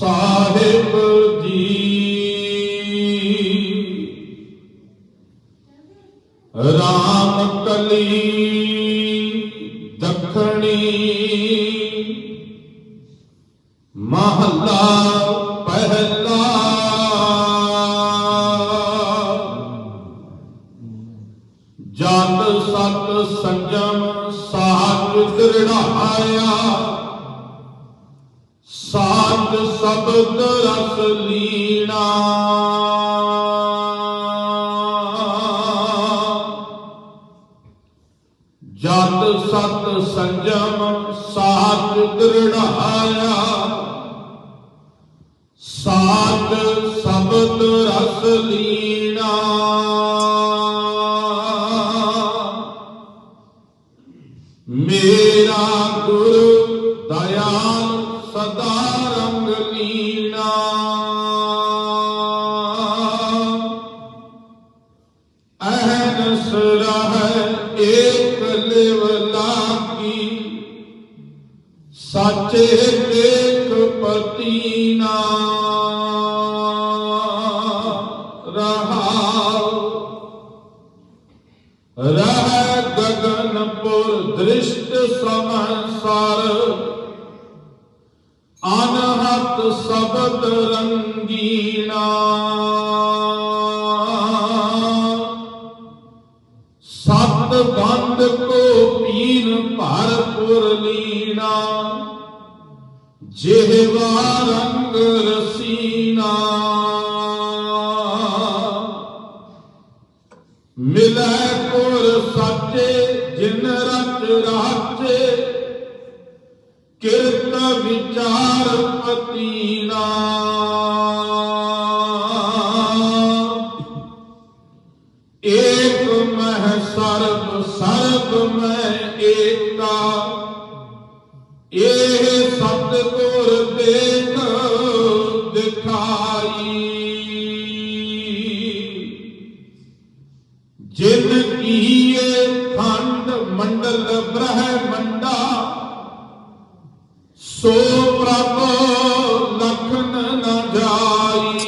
ਸਾਹਿਬ ਜੀ। ਰਾਮ ਕਲੀ ਦਖਣੀ ਮਹਲਾ ਪਹਿਲਾ। ਜਨ ਸਤ ਸੰਜਮ ਸਾਧ ਦ੍ਰਿੜਾਇਆ। ਸਾਜ ਸ਼ਬਦ ਰਸ ਲੀਣਾ। ਜਤ ਸਤ ਸੰਜਮ ਸਾਜ ਦ੍ਰਿੜਾਇਆ ਸਾਜ ਸ਼ਬਦ ਰਸ ਲੀਣਾ। ਮੇਰਾ ਗੁਰੂ ਸਦਾ ਰੰਗ ਲੀਣਾ ਅਹਨਸ ਰਹਿ ਏਕ ਲਿਵ ਲਾਗੀ। ਸਾਚੇ ਦੇਖ ਪਤੀਨਾ। ਰਹਾਉ। ਰਹਿ ਗਗਨਪੁਰ ਦ੍ਰਿਸ਼ਟ ਸਮਸਰ ਅਨਹਤ ਸ਼ਬਦ ਰੰਗੀਨਾ। ਸਤ ਬੰਦ ਕੋ ਪੀਨ ਭਰਪੁਰ ਲੀਨਾ। ਜਿਹਵਾ ਰੰਗ ਰਸੀਨਾ। ਮਿਲੈ ਪੁਰ ਸਾਚੇ, ਜਿਨ ਰਚ ਰਾਚੇ ਕਿਰਤ ਵਿਚਾਰ ਪਤੀਨਾ। ਏਕ ਮਹਿ ਸਰਬ ਸਰਬ ਮੈਂ ਏਕਾ। ਇਹ ਸਤ ਗੁਰ ਸੋ ਪ੍ਰਭ ਲਖਨ ਨ ਜਾਈ।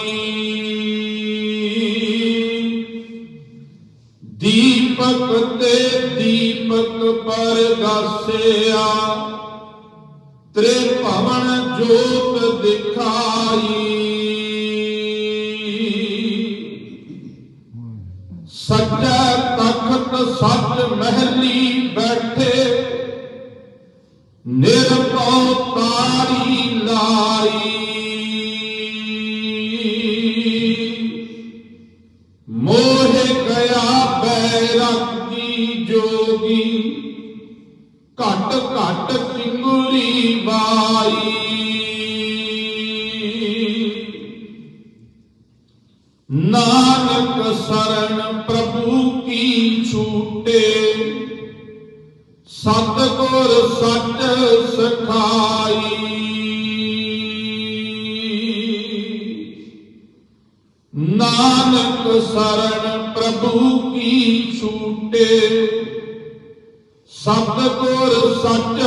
ਦੀਪਕ ਤੇ ਦੀਪਕ ਪਰਗਾਸਿਆ ਤ੍ਰਿਭਵਨ ਜੋਤ ਦਿਖਾਈ। ਸੱਚਾ ਤਖਤ ਸੱਚ ਮਹਿਲੀ ਬੈਠੇ ਨਿਰਭਉ ਤਾਰੀ ਲਾਈ ਮੋਹ ਗਿਆ ਬੈਰਾਗੀ ਜੋਗੀ ਘਟ ਘਟ ਪਿੰਗੁਰੀ ਬਾਈ ਨਾਨਕ ਸਰਣ ਪ੍ਰਭੂ ਕੀ ਛੂਟੇ ਸਤਗੁਰ ਸੱਚ ਸਰਣ ਪ੍ਰਭੂ ਕੀ ਛੂਟੇ? ਸਤਗੁਰ ਸੱਚ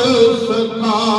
ਸਖਾਈ